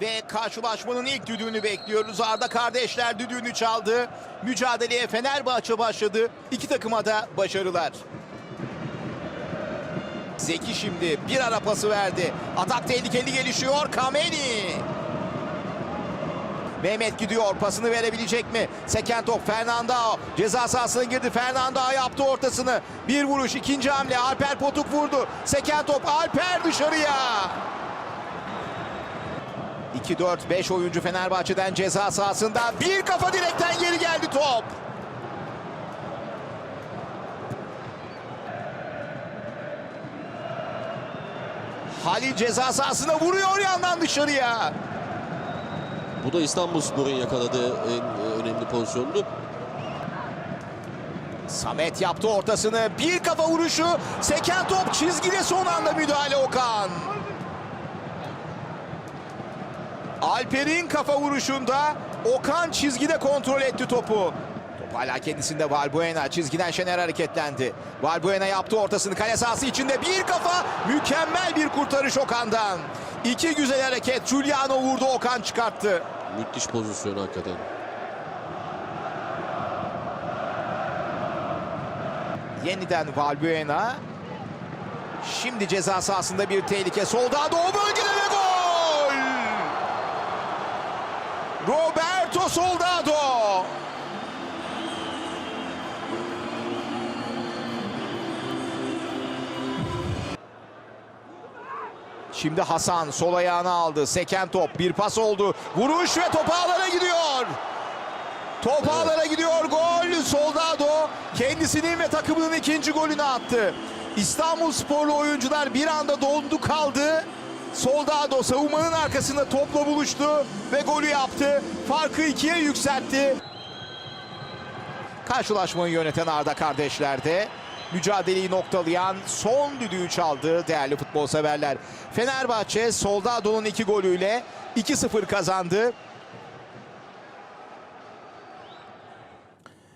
Ve karşılaşmanın ilk düdüğünü bekliyoruz. Arda kardeşler düdüğünü çaldı. Mücadeleye Fenerbahçe başladı. İki takıma da başarılar. Zeki şimdi bir ara pası verdi. Atak tehlikeli gelişiyor. Kameni. Mehmet gidiyor. Pasını verebilecek mi? Seken top Fernando. Ceza sahasına girdi. Fernando yaptı ortasını. Bir vuruş. ikinci hamle. Alper Potuk vurdu. Seken top. Alper dışarıya. 2-4-5 oyuncu Fenerbahçe'den ceza sahasında. Bir kafa direkten geri geldi top. Halil ceza sahasına vuruyor yandan dışarıya. Bu da İstanbulspor'un yakaladığı en e, önemli pozisyondu. Samet yaptı ortasını. Bir kafa vuruşu. Seken top çizgide son anda müdahale Okan. Alper'in kafa vuruşunda Okan çizgide kontrol etti topu. Top hala kendisinde Valbuena. Çizgiden Şener hareketlendi. Valbuena yaptı ortasını kale sahası içinde. Bir kafa mükemmel bir kurtarış Okan'dan. İki güzel hareket. Giuliano vurdu Okan çıkarttı. Müthiş pozisyon hakikaten. Yeniden Valbuena. Şimdi ceza sahasında bir tehlike. Solda doğu bölgede ve gol! Roberto Soldado. Şimdi Hasan sol ayağını aldı. Seken top. Bir pas oldu. Vuruş ve top ağlara gidiyor. Top ağlara gidiyor. Gol. Soldado kendisinin ve takımının ikinci golünü attı. İstanbul sporlu oyuncular bir anda dondu kaldı. Soldado savunmanın arkasında topla buluştu ve golü yaptı. Farkı ikiye yükseltti. Karşılaşmayı yöneten Arda kardeşlerde mücadeleyi noktalayan son düdüğü çaldı değerli futbol severler. Fenerbahçe Soldado'nun iki golüyle 2-0 kazandı.